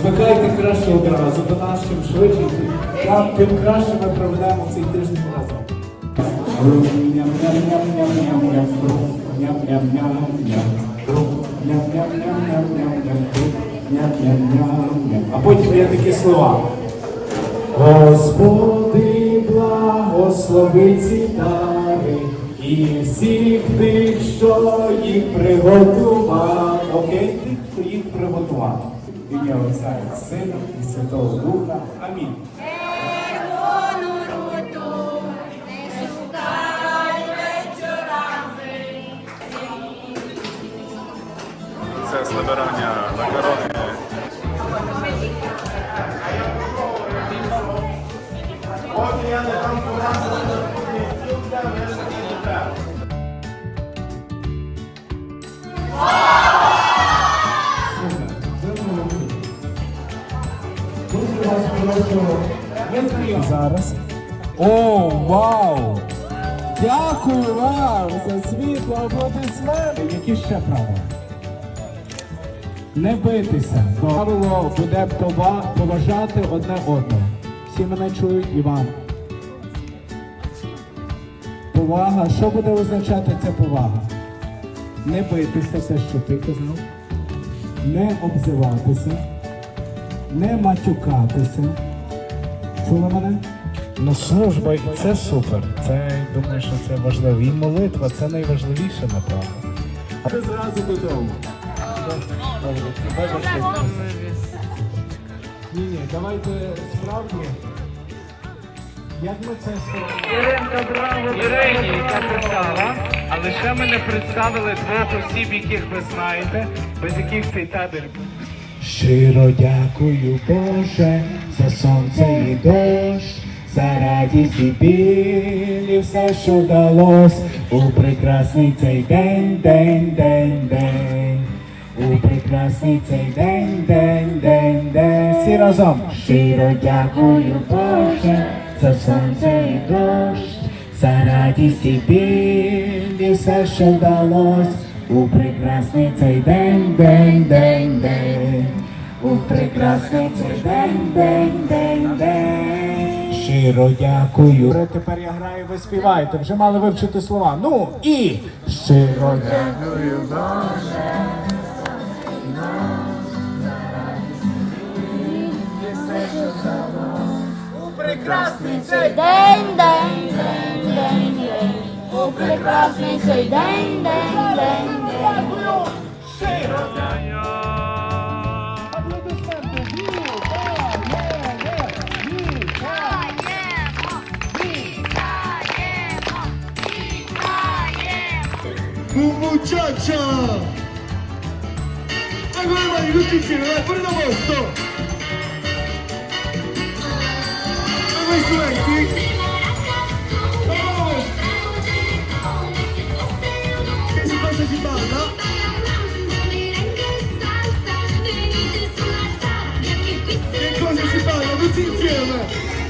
Звикайте краще одразу до нас, чим швидше, тим, тим краще ми проведемо цей тиждень разом. А потім є такі слова. Господи, благослови ці дари і всіх тих, що їх приготував. Окей, тих, хто їх приготував. В Ім'я Отця і Сина і Святого Духа. Амінь. Це збирання Зараз. О, вау! Дякую вам за світло аплодисменти. Які ще правила? Не битися. Правило буде поважати одне одного. Всі мене чують і вам. Повага. Що буде означати ця повага? Не битися, це що ти казав. Не обзиватися не матюкатися. Чули мене? Ну, служба це супер. Це думаю, що це важливо. І молитва це найважливіше, напевно. Ти зразу додому. Ні, ні, давайте справді. Як ми це зробимо? Ірині, яка писала, але ще ми не представили двох осіб, яких ви знаєте, без яких цей табір. Щиро дякую, Боже, за сонце і дощ, за радість і біль, все, що вдалось у прекрасний цей день, день, день, день. У прекрасний цей день, день, день, день. Всі разом. Щиро дякую, Боже, за сонце і дощ, за радість і біль, все, що вдалось у прекрасний цей день, день, день, день. У прекрасний цей день, день, день, день. Щиро дякую. Тепер я граю, ви співаєте. Вже мали вивчити слова. Ну і щиро дякую. День, день, день, день, день. У прекрасний цей день, день, день, muchacha. Algo de Maricón Chichin, a ver, ponelo vos, todo. Algo de Maricón Ziban'la Ve Kone Ziban'la